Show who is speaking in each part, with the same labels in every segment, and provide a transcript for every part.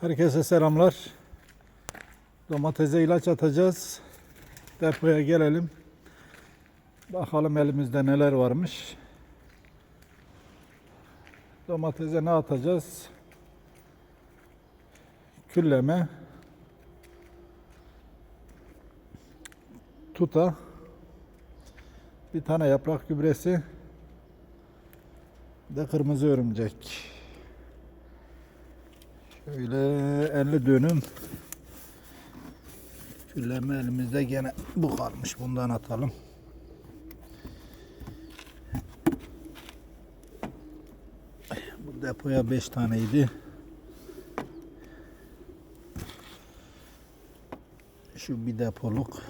Speaker 1: Herkese selamlar. Domatese ilaç atacağız. Depoya gelelim. Bakalım elimizde neler varmış. Domatese ne atacağız? Külleme. Tuta. Bir tane yaprak gübresi. De kırmızı örümcek. Şöyle 50 dönüm külleme elimizde gene bu kalmış. Bundan atalım. Bu depoya 5 taneydi. Şu bir depoluk.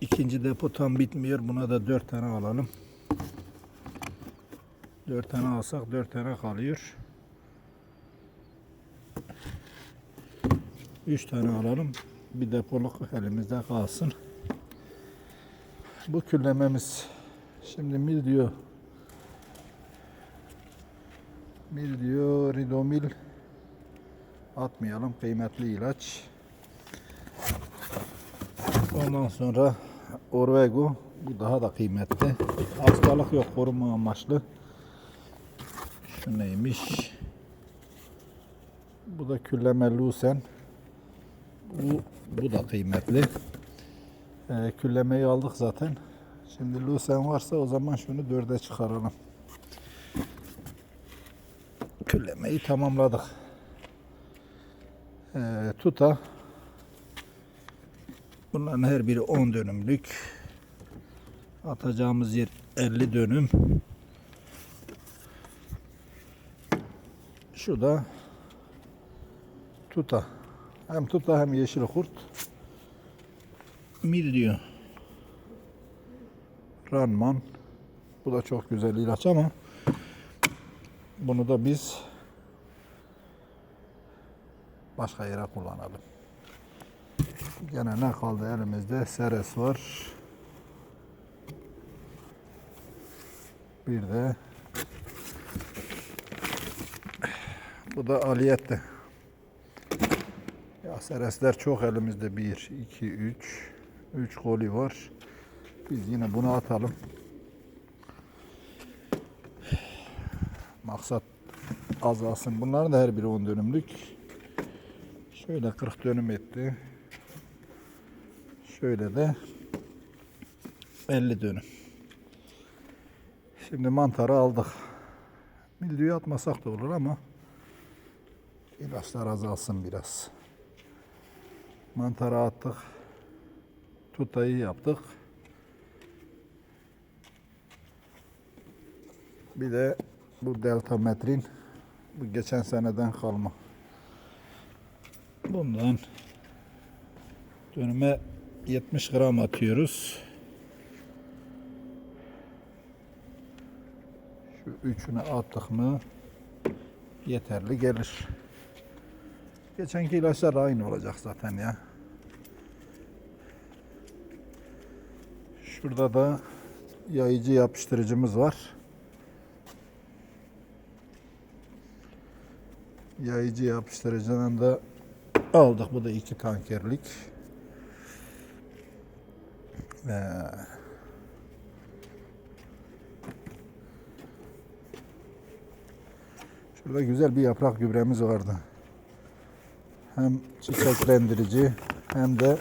Speaker 1: İkinci depo tam bitmiyor. Buna da 4 tane alalım. 4 tane alsak 4 tane kalıyor. 3 tane alalım. Bir depoluk elimizde kalsın. Bu küllememiz şimdi mil diyor. Mil diyor ridomil atmayalım kıymetli ilaç. Ondan sonra Orvego bu daha da kıymetli. Hastalık yok koruma amaçlı. Şu neymiş? Bu da külleme lusen. Bu, bu da kıymetli. Ee, küllemeyi aldık zaten. Şimdi lusen varsa o zaman şunu dörde çıkaralım. Küllemeyi tamamladık. Ee, tuta. Bunların her biri 10 dönümlük. Atacağımız yer 50 dönüm. Şu da tuta. Hem tuta hem yeşil kurt. Mil diyor. Ranman. Bu da çok güzel ilaç ama bunu da biz başka yere kullanalım. Gene ne kaldı elimizde? Seres var. Bir de bu da aliyette. Seresler çok elimizde. 1, 2, 3. 3 koli var. Biz yine bunu atalım. Maksat azalsın. Bunların da her biri 10 dönümlük. Şöyle 40 dönüm etti. Şöyle de 50 dönüm. Şimdi mantarı aldık. Mildiği atmasak da olur ama ilaçlar azalsın biraz. Mantarı attık. Tutayı yaptık. Bir de bu delta metrin bu geçen seneden kalma. Bundan dönüme 70 gram atıyoruz. Şu üçünü attık mı yeterli gelir. Geçenki ilaçlar aynı olacak zaten ya. Şurada da yayıcı yapıştırıcımız var. Yayıcı yapıştırıcının da aldık. Bu da iki tankerlik. Ve Şurada güzel bir yaprak gübremiz vardı. Hem çiçeklendirici hem de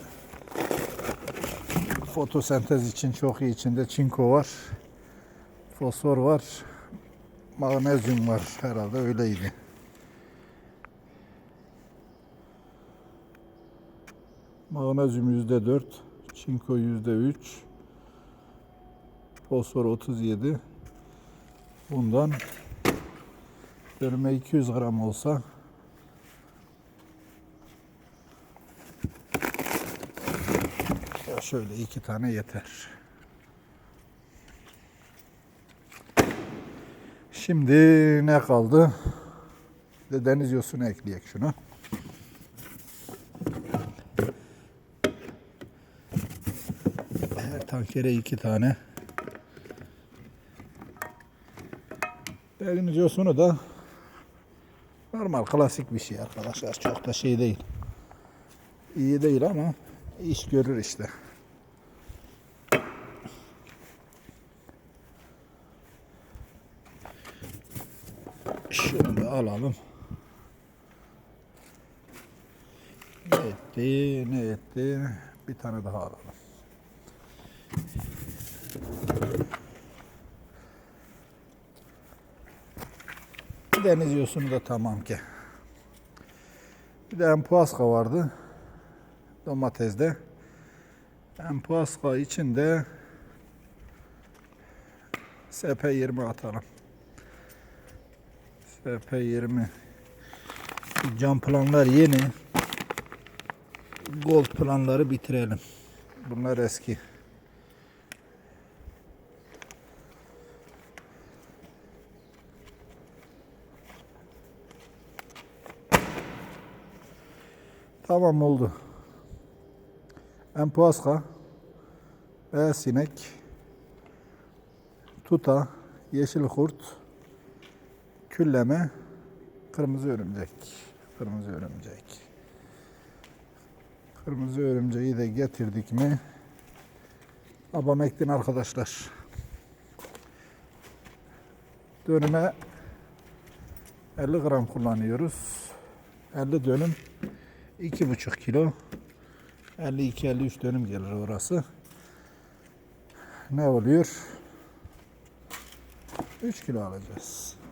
Speaker 1: fotosentez için çok iyi. İçinde çinko var. Fosfor var. Magnezyum var. Herhalde öyleydi. Magnezyum yüzde dört. Çinko yüzde üç. Fosfor 37. Bundan bölüme 200 gram olsa şöyle iki tane yeter. Şimdi ne kaldı? De deniz yosunu ekleyek şunu. Her tankere iki tane. Deniz yosunu da Normal klasik bir şey arkadaşlar. Çok da şey değil. İyi değil ama iş görür işte. Şunu da alalım. Ne etti, ne etti? Bir tane daha alalım. Deniz yosunu da tamam ki. Bir de empuaska vardı. Domatesde. Empuaska için de SP20 atalım. SP20 Şu cam planlar yeni. Gold planları bitirelim. Bunlar eski. Tamam oldu. Empuaska, beyaz sinek, tuta, yeşil kurt, külleme, kırmızı örümcek. Kırmızı örümcek. Kırmızı örümceği de getirdik mi? Abamektin arkadaşlar. Dönüme 50 gram kullanıyoruz. 50 dönüm 2,5 kilo 52-53 dönüm gelir orası. Ne oluyor? 3 kilo alacağız.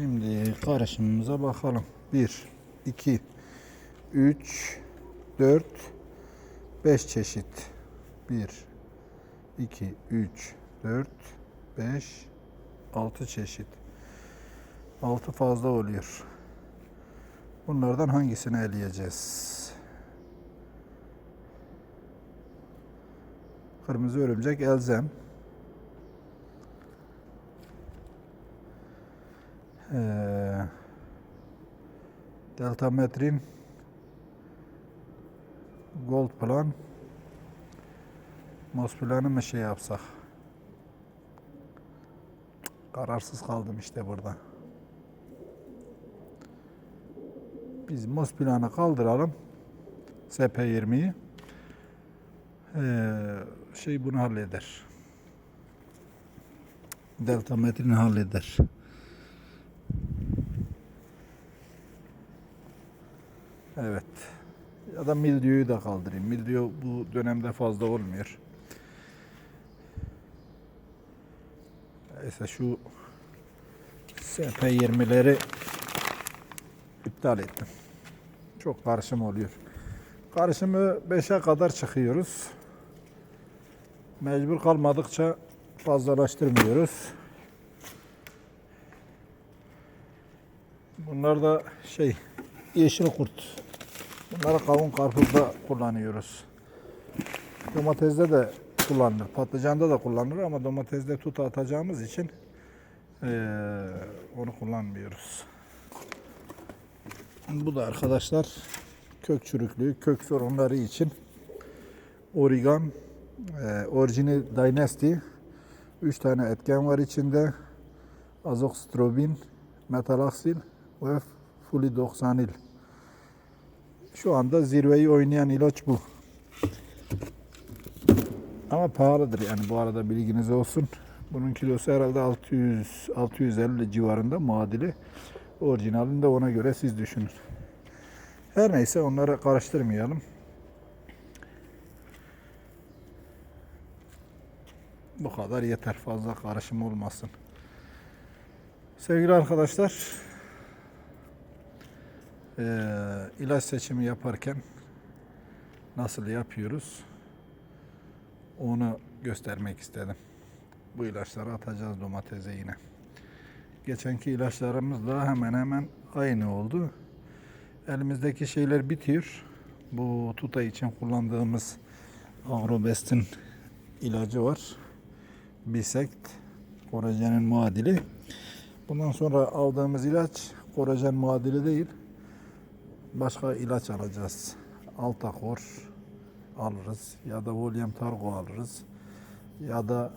Speaker 1: Şimdi karışımımıza bakalım. 1, 2, 3, 4, 5 çeşit. 1, 2, 3, 4, 5, 6 çeşit. 6 fazla oluyor. Bunlardan hangisini eleyeceğiz? Kırmızı örümcek elzem. Ee, Delta metrin Gold plan Mos planı mı şey yapsak? Kararsız kaldım işte burada. Biz Mos planı kaldıralım. SP20'yi. Ee, şey bunu halleder. Delta metrini halleder. Evet. Ya da mildiyoyu da kaldırayım. Mildiyo bu dönemde fazla olmuyor. Neyse şu SP20'leri iptal ettim. Çok karışım oluyor. Karışımı 5'e kadar çıkıyoruz. Mecbur kalmadıkça fazlalaştırmıyoruz. Bunlar da şey yeşil kurt. Bunları kavun karpuzda kullanıyoruz. Domatesde de kullanılır. Patlıcanda da kullanılır ama domatesde tut atacağımız için eee, onu kullanmıyoruz. Bu da arkadaşlar kök çürüklüğü, kök sorunları için Origan eee orijini Dynasty 3 tane etken var içinde. Azoxstrobin, metalaksil ve fulidoksanil. Şu anda zirveyi oynayan ilaç bu. Ama pahalıdır yani bu arada bilginiz olsun. Bunun kilosu herhalde 600 650 civarında muadili. Orijinalini de ona göre siz düşünün. Her neyse onları karıştırmayalım. Bu kadar yeter fazla karışım olmasın. Sevgili arkadaşlar, eee, ilaç seçimi yaparken nasıl yapıyoruz? Onu göstermek istedim. Bu ilaçları atacağız domatese yine. Geçenki ilaçlarımız da hemen hemen aynı oldu. Elimizdeki şeyler bitiyor. Bu tuta için kullandığımız Agrobest'in ilacı var. Bisect, kolajenin muadili. Bundan sonra aldığımız ilaç kolajen muadili değil. Başka ilaç alacağız. Altakor alırız ya da Volium Targo alırız. ya da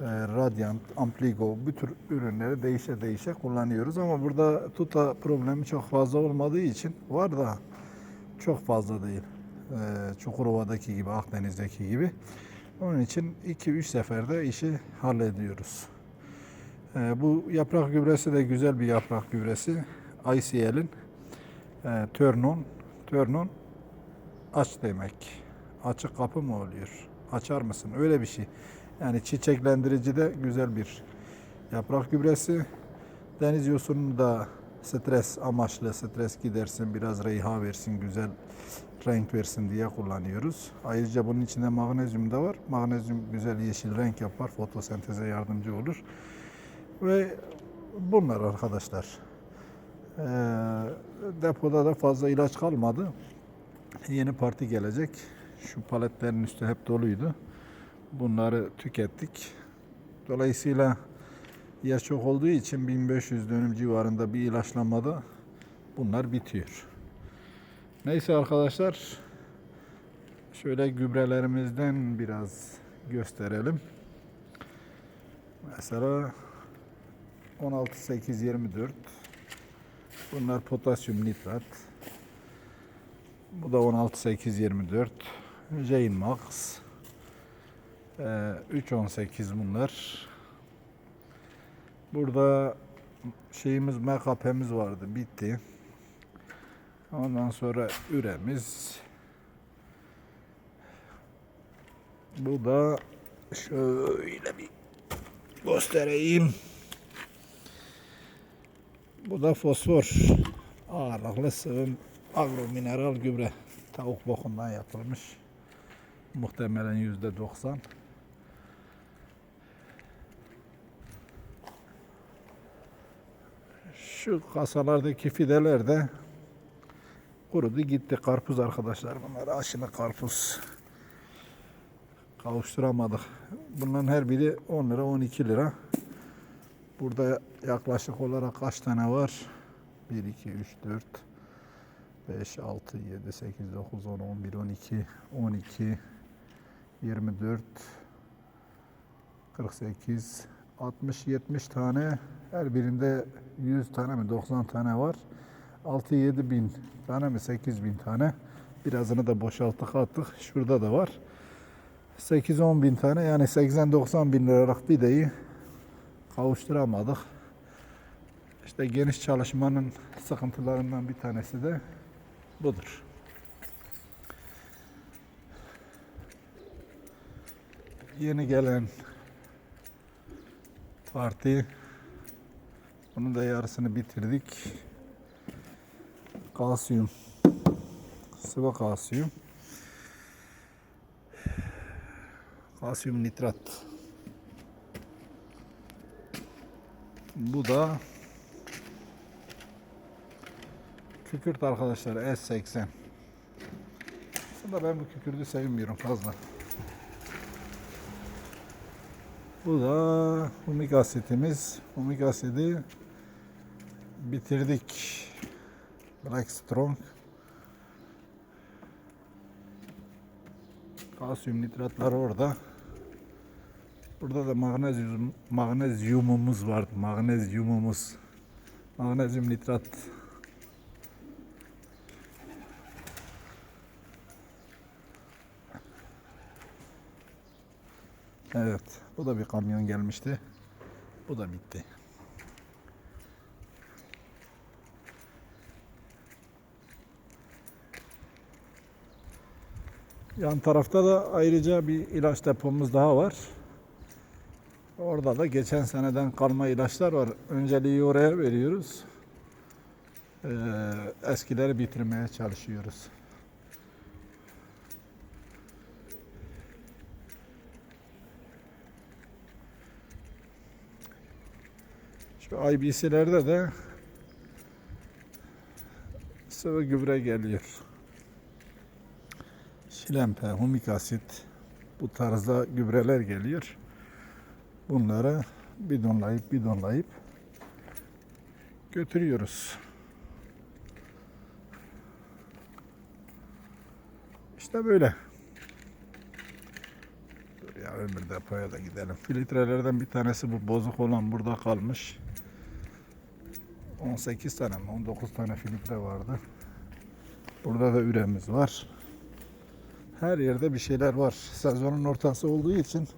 Speaker 1: e, Radiant, Ampligo bu tür ürünleri değişe değişe kullanıyoruz ama burada tuta problemi çok fazla olmadığı için var da çok fazla değil. E, Çukurova'daki gibi, Akdeniz'deki gibi. Onun için 2-3 seferde işi hallediyoruz. E, bu yaprak gübresi de güzel bir yaprak gübresi. ICL'in e, Turnon, Turnon aç demek. Açık kapı mı oluyor? Açar mısın? Öyle bir şey. Yani çiçeklendirici de güzel bir yaprak gübresi. Deniz yosunu da stres amaçlı, stres gidersin, biraz reyha versin, güzel renk versin diye kullanıyoruz. Ayrıca bunun içinde magnezyum da var. Magnezyum güzel yeşil renk yapar, fotosenteze yardımcı olur. Ve bunlar arkadaşlar. Ee, depoda da fazla ilaç kalmadı. Yeni parti gelecek. Şu paletlerin üstü hep doluydu. Bunları tükettik. Dolayısıyla yer çok olduğu için 1500 dönüm civarında bir ilaçlamada bunlar bitiyor. Neyse arkadaşlar şöyle gübrelerimizden biraz gösterelim. Mesela 16 8 24 Bunlar potasyum nitrat. Bu da 16 8 24 Jane Max. Ee, 3.18 bunlar. Burada şeyimiz MKP'miz vardı. Bitti. Ondan sonra üremiz. Bu da şöyle bir göstereyim. Bu da fosfor. Ağırlıklı sıvı agro mineral gübre. Tavuk bokundan yapılmış. Muhtemelen yüzde doksan. Şu kasalardaki fideler de kurudu gitti karpuz arkadaşlar. Bunlar aşını karpuz. Kavuşturamadık. Bunların her biri 10 lira 12 lira. Burada yaklaşık olarak kaç tane var? 1, 2, 3, 4, 5, 6, 7, 8, 9, 10, 11, 12, 12, 24, 48, 60, 70 tane. Her birinde 100 tane mi 90 tane var. 6-7 bin tane mi 8 bin tane. Birazını da boşalttık attık. Şurada da var. 8-10 bin tane yani 80-90 bin liralık pideyi kavuşturamadık. İşte geniş çalışmanın sıkıntılarından bir tanesi de budur. Yeni gelen parti bunun da yarısını bitirdik. Kalsiyum sıvı kalsiyum kalsiyum nitrat Bu da kükürt arkadaşlar S80. Aslında ben bu kükürdü sevmiyorum fazla. Bu da humik asitimiz. Humik asidi bitirdik. Black Strong. Kalsiyum nitratlar orada. Burada da magnezyum magnezyumumuz vardı. Magnezyumumuz. Magnezyum nitrat. Evet, bu da bir kamyon gelmişti. Bu da bitti. Yan tarafta da ayrıca bir ilaç depomuz daha var. Orada da geçen seneden kalma ilaçlar var. Önceliği oraya veriyoruz. Ee, eskileri bitirmeye çalışıyoruz. Şu IBC'lerde de sıvı gübre geliyor. Şilempe, humik asit bu tarzda gübreler geliyor. Bunları bidonlayıp bidonlayıp götürüyoruz. İşte böyle. Dur ya öbür depoya da gidelim. Filtrelerden bir tanesi bu bozuk olan burada kalmış. 18 tane mi 19 tane filtre vardı. Burada da üremiz var. Her yerde bir şeyler var. Sezonun ortası olduğu için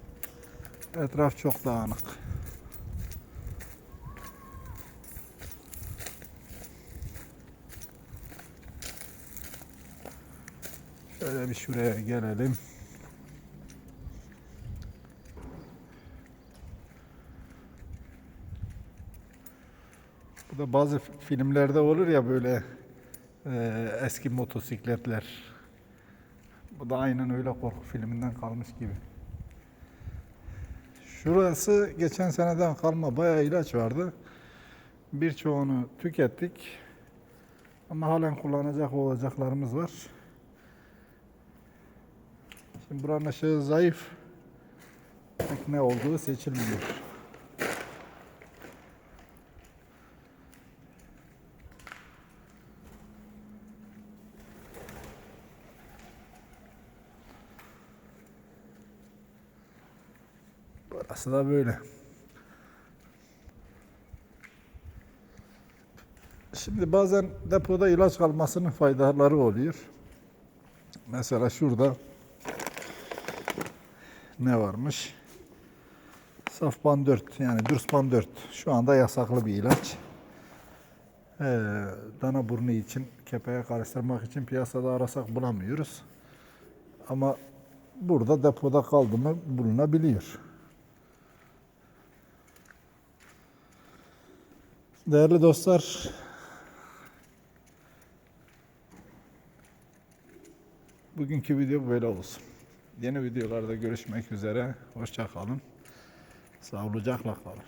Speaker 1: etraf çok dağınık. Şöyle bir şuraya gelelim. Bu da bazı filmlerde olur ya böyle e, eski motosikletler. Bu da aynen öyle korku filminden kalmış gibi. Şurası geçen seneden kalma bayağı ilaç vardı. Birçoğunu tükettik. Ama halen kullanacak olacaklarımız var. Şimdi buranın ışığı zayıf. Ne olduğu seçilmiyor. Burası da böyle. Şimdi bazen depoda ilaç kalmasının faydaları oluyor. Mesela şurada ne varmış? Safban 4 yani Durspan 4 şu anda yasaklı bir ilaç. Ee, dana burnu için kepeğe karıştırmak için piyasada arasak bulamıyoruz. Ama burada depoda kaldı bulunabiliyor. Değerli dostlar, bugünkü video böyle olsun. Yeni videolarda görüşmek üzere. Hoşça kalın. Sağlıcakla kalın.